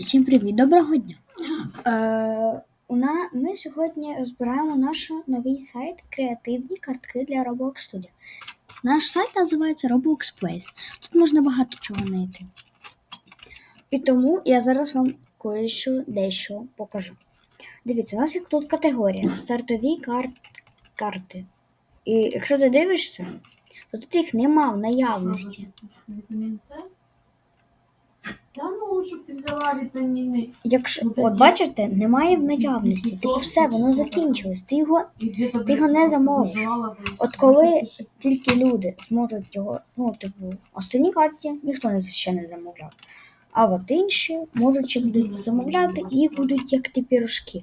Всім привіт, доброго дня. Е, у на, ми сьогодні розбираємо наш новий сайт Креативні картки для Roblox Studio. Наш сайт називається Roblox Place. Тут можна багато чого знайти. І тому я зараз вам кое-що дещо покажу. Дивіться, у нас є тут категорія стартові кар- карти. І якщо ти дивишся, то тут їх нема в наявності. Та ну, щоб ти взяла вітаміни. Якщо Ну, от бачите, немає в наявності. Типу, сок, все, воно сок. закінчилось. Ти його І де Ти його не замовиш. От коли- тільки люди зможуть його, ну, типу, останній карті ніхто не ще не замовляв. А от інші можуть ще будуть замовляти, і їх будуть як ті пірожки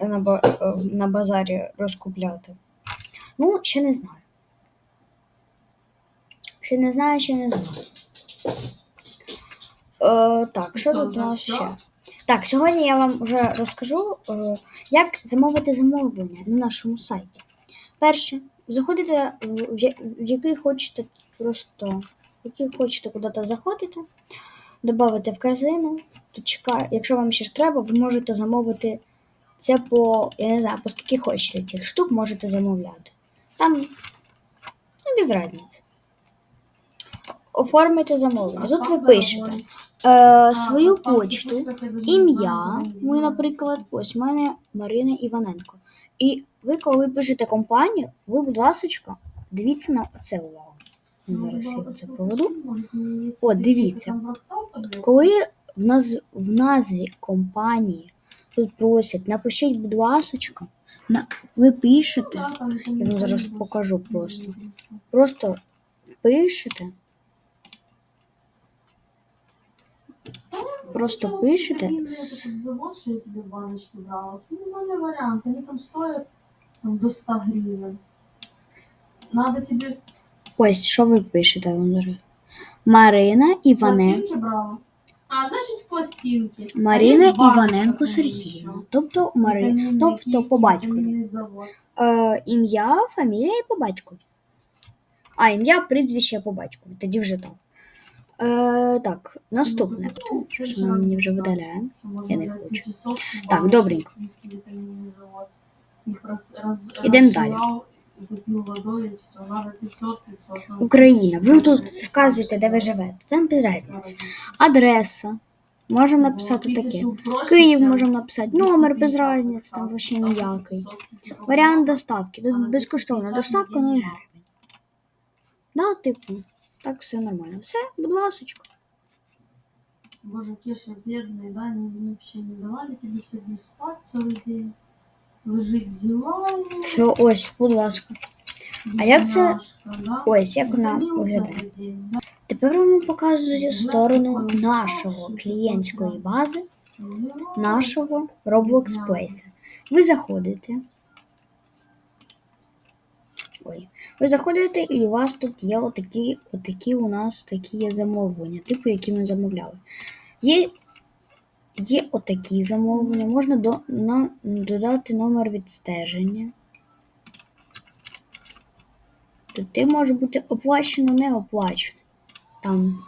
на, ба- е, на базарі розкупляти. Ну, ще не знаю. Ще не знаю, ще не знаю. Е, так, що тут у нас ще? Так, сьогодні я вам вже розкажу, е, як замовити замовлення на нашому сайті. Перше, заходите в я- в який хочете просто, в який хочете куди-то заходити, додавите в корзину. Тут чекає, якщо вам ще ж треба, ви можете замовити це по, я не знаю, по скільки хочете цих штук можете замовляти. Там ну, без різниці. Оформите замовлення. Тут ви пишете. Е, свою почту, ім'я. Ми, наприклад, ось у мене Марина Іваненко. І ви, коли пишете компанію, ви, будь ласочка, дивіться на це увагу. Ну, Зараз я це є От, дивіться. Коли в, наз... в назві компанії тут просять, напишіть, будь ласочка, на... ви пишете, Ну, я вам зараз покажу. Просто. просто пишете, Просто Ну, пишете витамины с- этот завод, что я тебе в баночке брала. Минимальный вариант. Они там стоят там, до 100 гривен. Надо тебе ось що ви пишете, я вам зараз. Марина Іваненко. пластинки брала. А, значит, в пластинке. Марина А есть баночка Іваненко там Сергіївна. еще. Тобто Мари... Витаминный тобто кисть, по батькові. витаминный завод. Е, ім'я, фамілія і по батькові. А, ім'я, прізвище по батькові. Тоді вже так. Е, так, наступне. Ну, Щось перший воно мені вже видаляє. Я не хочу. Так, добренько. київський витамінний завод. Їх роз, роз, Ідем далі. розжував, запив водою і все. Надо 500, 500. ну, Україна. Ви тут вказуєте, де ви живете. Там без різниці. Адреса. Можемо написати таке. Київ можемо написати. Номер без 250 різниці, там взагалі ніякий. 500, Варіант доставки. Тут безкоштовна доставка 0 ні. гривень. Да, типу, так все нормально. Все, будь ласочка. Боже, Кеша бедный, да, они вообще не давали тебе сегодня спать целый день. Лежить зевая. Все, ось, будь ласка. А як це- Ось як вона виглядає. Тепер вам показую сторону нашого клієнтської бази, нашого Roblox Place. Ви заходите. Ой. Ви заходите, і у вас тут є отакі, отакі у нас такі є замовлення, типу, які ми замовляли. Є, є отакі замовлення, можна до, на, додати номер відстеження. Тут може бути оплачено, не оплачено. Там.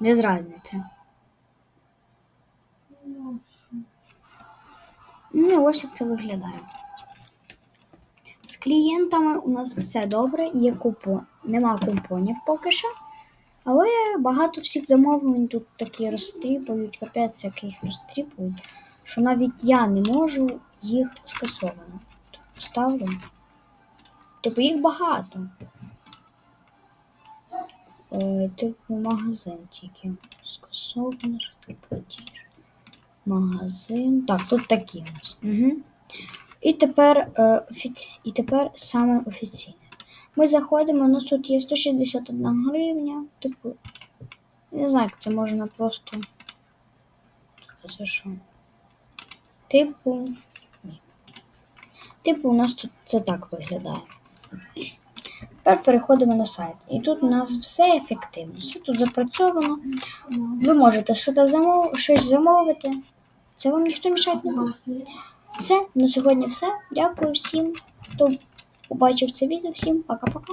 Без різниці. Ну, Ну, ось як це виглядає. Клієнтами у нас все добре, є купон. Нема купонів поки що. Але багато всіх замовлень тут такі розстріпують, капець яких розстріпують, що навіть я не можу їх скасовано. Тут Поставлю. Типу їх багато. Е, типу магазин тільки. Скасовано, що ти платіж. Магазин. Так, тут такі у нас. Угу. І тепер, е, офіці... і тепер саме офіційне. Ми заходимо, у нас тут є 161 гривня. Типу, не знаю, як це можна просто. А що? Типу. Типу, у нас тут це так виглядає. Тепер переходимо на сайт. І тут у нас все ефективно, все тут запрацьовано. Ви можете щось замовити. Це вам ніхто мішати не буде. Все, на сьогодні все. Дякую всім, хто побачив це відео. Всім пока-пока.